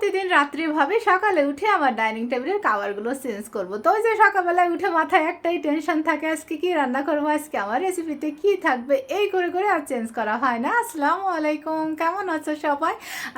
প্রতিদিন রাত্রি ভাবে সকালে উঠে আমার ডাইনিং টেবিলের খাবারগুলো চেঞ্জ করব। তো ওই যে সকালবেলায় উঠে মাথায় একটাই টেনশন থাকে আজকে কি রান্না করব আজকে আমার রেসিপিতে কি থাকবে? এই করে করে আর চেঞ্জ করা হয় না। আসসালামু আলাইকুম কেমন আছো সবাই?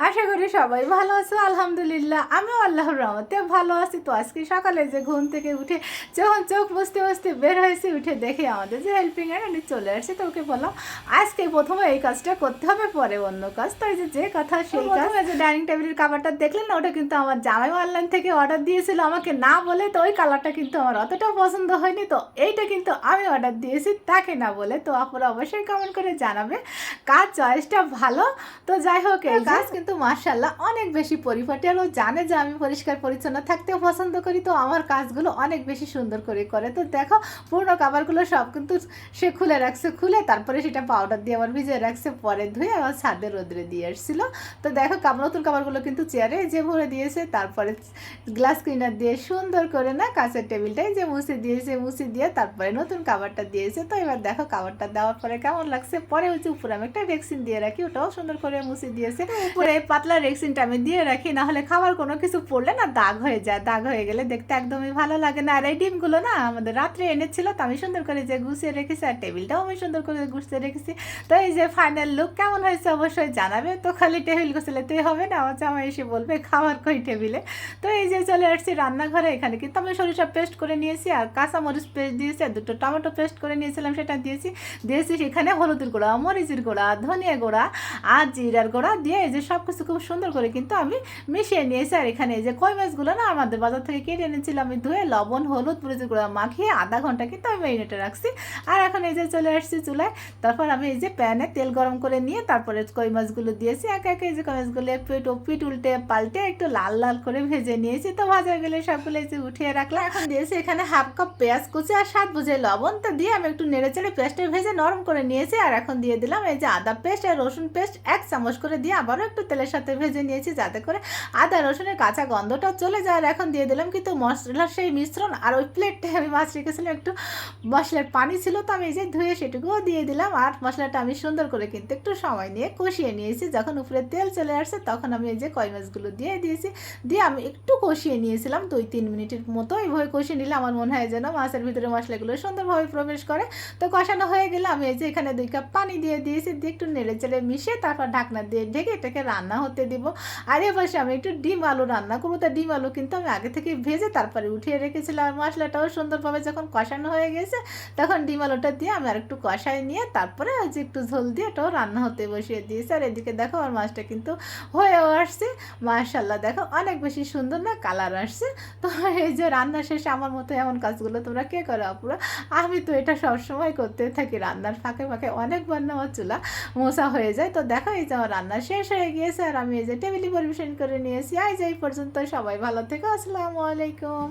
আশা করি সবাই ভালো আছো আলহামদুলিল্লাহ। আমিও আল্লাহর রহমতে ভালো আছি। তো আজকে সকালে যে ঘুম থেকে উঠে যখন চোখ বসতে বসতে বের হয়েছে উঠে দেখে আমাদের যে হেল্পিং হ্যান্ড চলে আসছে। তো ওকে বললাম আজকে প্রথমে এই কাজটা করতে হবে পরে অন্য কাজ। তো এই যে যে কথা সেই কাজ। যে ডাইনিং টেবিলের কাভারটা দেখলেন না? ওটা কিন্তু আমার জামাই অনলাইন থেকে অর্ডার দিয়েছিল। আমাকে না বলে তো ওই কালারটা কিন্তু আমার অতটা পছন্দ হয়নি। তো এইটা কিন্তু আমি অর্ডার দিয়েছি তাকে না বলে। তো আপনারা অবশ্যই কমেন্ট করে জানাবে কার চয়েসটা ভালো। তো যাই হোক এই কাজ কিন্তু মার্শাল্লাহ অনেক বেশি পরিপাটি আর ও জানে যে আমি পরিষ্কার পরিচ্ছন্ন থাকতেও পছন্দ করি। তো আমার কাজগুলো অনেক বেশি সুন্দর করে করে। তো দেখো পুরনো কাবারগুলো সব কিন্তু সে খুলে রাখছে খুলে তারপরে সেটা পাউডার দিয়ে আবার ভিজিয়ে রাখছে পরে ধুয়ে আবার ছাদে রোদ্রে দিয়ে এসেছিল তো দেখো নতুন কাবারগুলো কিন্তু চেয়ারে যে ভরে দিয়েছে তারপরে গ্লাস ক্লিনার দিয়ে সুন্দর করে না কাঁচের টেবিলটাই যে মুছে দিয়েছে মুছে দিয়ে তারপরে নতুন কাবারটা দিয়েছে। তো এবার দেখো কাবারটা দেওয়ার পরে কেমন লাগছে? পরে হচ্ছে উপরে আমি একটা রেক্সিন দিয়ে রাখি ওটাও সুন্দর করে মুছে দিয়েছে। উপরে এই পাতলা রেক্সিনটা আমি দিয়ে রাখি না হলে খাবার কোনো কিছু পড়লে না দাগ হয়ে যায় দাগ হয়ে গেলে দেখতে একদমই ভালো লাগে না। আর এই ডিমগুলো না আমাদের রাত্রে এনেছিল তো আমি সুন্দর করে যে গুছিয়ে রেখেছি আর টেবিলটাও আমি সুন্দর করে গুছিয়ে রেখেছি। তো এই যে ফাইনাল লুক কেমন হয়েছে অবশ্যই জানাবে। তো খালি টেবিল গোছালেতেই হবে না আমার জামাই এসে বলবে খাবার কই টেবিলে? তো এই যে চলে আসছি রান্নাঘরে এখানে। কিন্তু আমি সরিষা পেস্ট করে নিয়েছি আর কাঁচামরিচ পেস্ট দিয়েছি আর দুটো টমেটো পেস্ট করে নিয়েছিলাম, সেটা দিয়েছি। দিয়েছি সেখানে হলুদের গুঁড়া, মরিচের গুঁড়া, ধনিয়া গুঁড়া আর জিরার গুঁড়া দিয়ে এই যে সব কিছু খুব সুন্দর করে কিন্তু আমি মিশিয়ে নিয়েছি। আর এখানে এই যে কই মাছগুলো না আমাদের বাজার থেকে কিনে এনেছিলাম, আমি ধুয়ে লবণ, হলুদ, মরিচের গুঁড়া মাখিয়ে আধা ঘণ্টা কিন্তু আমি মেরিনেটে রাখছি। আর এখন এই যে চলে আসছি চুলায়, তারপর আমি এই যে প্যানে তেল গরম করে নিয়ে তারপরে কই মাছগুলো দিয়েছি। একে একে এই যে কই মাছগুলো পিট পিট উল্টে পাল্টে একটু লাল লাল করে ভেজে নিয়েছি। তো ভাজা গেলে সবগুলো এই যে উঠিয়ে রাখলাম। এখন দিয়েছি এখানে হাফ কাপ পেঁয়াজ কুচি আর স্বাদ বুঝে লবণ। তো দিয়ে আমি একটু নেড়ে চেড়ে পেস্টে ভেজে নরম করে নিয়েছি। আর এখন দিয়ে দিলাম এই যে আদা পেস্ট আর রসুন পেস্ট। এক চামচ করে দিয়ে আবারও একটু তেলের সাথে ভেজে নিয়েছি, যাতে করে আদা, রসুনের কাঁচা গন্ধটা চলে যায়। আর এখন দিয়ে দিলাম কিন্তু মশলার সেই মিশ্রণ আর ওই প্লেটটায় আমি মাছ রেখেছিলাম, একটু মশলার পানি ছিল তো আমি এই যে ধুয়ে সেটুকুও দিয়ে দিলাম। আর মশলাটা আমি সুন্দর করে কিন্তু একটু সময় নিয়ে কষিয়ে নিয়েছি। যখন উপরে তেল চলে আসছে তখন আমি এই যে কই মাছগুলো দিয়ে দিয়েছি। দিয়ে আমি একটু কষিয়ে নিয়েছিলাম, দুই তিন মিনিটের মতো এইভাবে কষিয়ে নিলে আমার মনে হয় যেন মাছের ভিতরে মশলাগুলো সুন্দরভাবে প্রবেশ করে। তো কষানো হয়ে গেলে আমি এই যে এখানে দুই কাপ পানি দিয়ে দিয়েছি, দিয়ে একটু নেড়ে চেড়ে মিশিয়ে তারপর ঢাকনা দিয়ে ঢেকে এটাকে রান্না হতে দিব। আর এবার আমি একটু ডিম আলু রান্না করব। তা ডিম আলু কিন্তু আমি আগে থেকে ভেজে তারপরে উঠিয়ে রেখেছিলাম। আর মশলাটাও সুন্দরভাবে যখন কষানো হয়ে গেছে, তখন ডিম আলুটা দিয়ে আমি আর একটু কষাই নিয়ে তারপরে ওই যে একটু ঝোল দিয়ে এটাও রান্না হতে বসিয়ে দিয়েছি। আর এদিকে দেখো, আমার মাছটা কিন্তু হয়েও আসছে। মাশাল্লাহ দেখো অনেক বেশি সুন্দর না কালার আসছে। তো এই যে রান্না শেষে আমার মতো এমন কাজগুলো তোমরা কে করো আপুরা আমি তো এটা সবসময় করতে থাকি। রান্নার ফাঁকে ফাঁকে অনেকবার না আমার চুলা মোছা হয়ে যায়। তো দেখো এই আমার রান্না শেষ হয়ে গিয়েছে আর আমি এই যে টেবিলে পরিবেশন করে নিয়েছি। আজ এই পর্যন্ত সবাই ভালো থেকো, আসসালামু আলাইকুম।